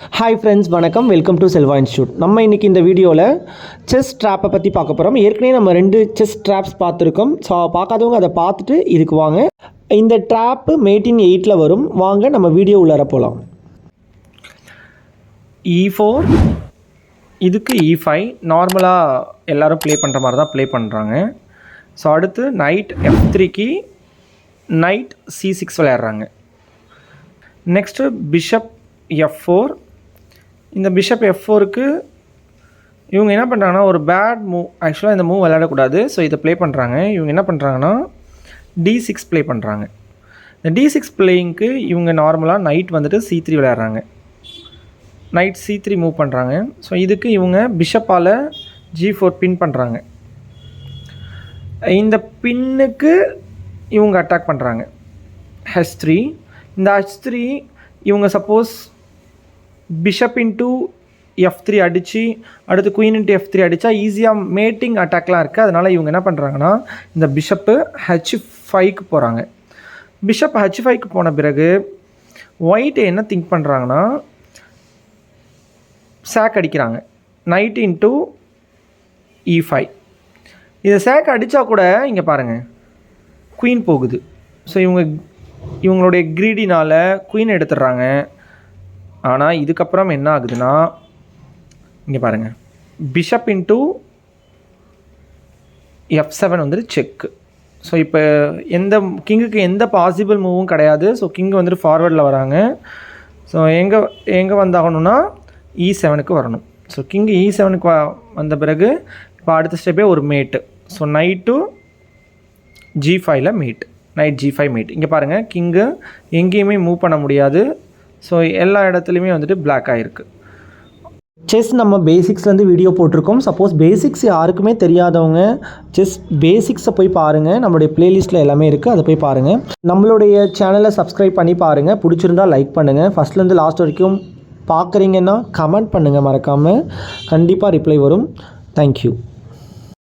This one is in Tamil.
ஹாய் ஃப்ரெண்ட்ஸ் வணக்கம். வெல்கம் டு செல்வா இன்ஸ்டியூட் நம்ம இன்றைக்கி இந்த வீடியோவில் செஸ் ட்ராப்பை பற்றி பார்க்க போகிறோம் ஏற்கனவே நம்ம ரெண்டு செஸ் ட்ராப்ஸ் பார்த்துருக்கோம். ஸோ பார்க்காதவங்க அதை பார்த்துட்டு இதுக்கு வாங்க. இந்த ட்ராப்பு மேட்டின் எயிட்டில் வரும். வாங்க நம்ம வீடியோ உள்ளார போகலாம் இ e ஃபோர் இதுக்கு e இ ஃபைவ் நார்மலாக எல்லோரும் ப்ளே பண்ணுற மாதிரி தான் ப்ளே பண்ணுறாங்க ஸோ அடுத்து நைட் எஃப் த்ரீக்கு நைட் சி சிக்ஸ் விளையாடுறாங்க. நெக்ஸ்ட்டு பிஷப் எஃப் ஃபோர் இந்த பிஷப் எஃப் ஃபோருக்கு இவங்க என்ன பண்ணுறாங்கன்னா ஒரு பேட் மூவ் ஆக்சுவலாக இந்த மூவ் விளையாடக்கூடாது. ஸோ இதை ப்ளே பண்ணுறாங்க இவங்க என்ன பண்ணுறாங்கன்னா டி சிக்ஸ் ப்ளே பண்ணுறாங்க இந்த டி சிக்ஸ் பிளேயிங்க்கு இவங்க நார்மலாக நைட் வந்துட்டு சி த்ரீ விளையாடுறாங்க. நைட் சி த்ரீ மூவ் பண்ணுறாங்க ஸோ இதுக்கு இவங்க பிஷப்பால் ஜி ஃபோர் பின் பண்ணுறாங்க இந்த பின்னுக்கு இவங்க அட்டாக் பண்ணுறாங்க ஹெச் த்ரீ இந்த ஹெச் த்ரீ இவங்க suppose bishop into f three அடித்து அடுத்து குயின் இன்ட்டு எஃப் த்ரீ அடித்தா ஈஸியாக மேட்டிங் அட்டாக்லாம் இருக்குது அதனால் இவங்க என்ன பண்ணுறாங்கன்னா இந்த பிஷப்பு ஹெச் ஃபைவ்க்கு போகிறாங்க பிஷப் ஹெச் ஃபைவ்க்கு போன பிறகு ஒயிட் என்ன திங்க் பண்ணுறாங்கன்னா சேக் அடிக்கிறாங்க. நைட் இன்ட்டு இ ஃபைவ் இதை சேக் அடித்தா கூட இங்கே பாருங்கள் குயின் போகுது. ஸோ இவங்க இவங்களுடைய க்ரீடினால் குயின் எடுத்துடுறாங்க. ஆனால் இதுக்கப்புறம் என்ன ஆகுதுன்னா இங்கே பாருங்கள் பிஷப் இன்ட்டு எஃப் செவன் வந்துட்டு செக்கு ஸோ இப்போ எந்த கிங்குக்கு எந்த பாசிபிள் மூவும் கிடையாது. ஸோ கிங் வந்துட்டு ஃபார்வர்டில் வராங்க. ஸோ எங்கே எங்கே வந்தாகணும்னா e இ செவனுக்கு வரணும். ஸோ கிங் இ செவனுக்கு வந்த பிறகு இப்போ அடுத்த ஸ்டெப்பே ஒரு மேட்டு ஸோ நைட்டு ஜி ஃபைவ்ல mate knight g five mate இங்கே பாருங்கள் கிங்கு எங்கேயுமே மூவ் பண்ண முடியாது. ஸோ எல்லா இடத்துலையுமே வந்துட்டு பிளாக் ஆகிருக்கு செஸ் நம்ம பேசிக்ஸ்லேருந்து வீடியோ போட்டிருக்கோம். சப்போஸ் பேசிக்ஸ் யாருக்குமே தெரியாதவங்க செஸ் பேசிக்ஸை போய் பாருங்கள் நம்மளுடைய ப்ளேலிஸ்ட்டில் எல்லாமே இருக்குது அதை போய் பாருங்கள் நம்மளுடைய சேனலை சப்ஸ்கிரைப் பண்ணி பாருங்கள் பிடிச்சிருந்தா லைக் பண்ணுங்கள் ஃபஸ்ட்லேருந்து லாஸ்ட் வரைக்கும் பார்க்குறீங்கன்னா கமெண்ட் பண்ணுங்கள் மறக்காமல் கண்டிப்பாக ரிப்ளை வரும். தேங்க்யூ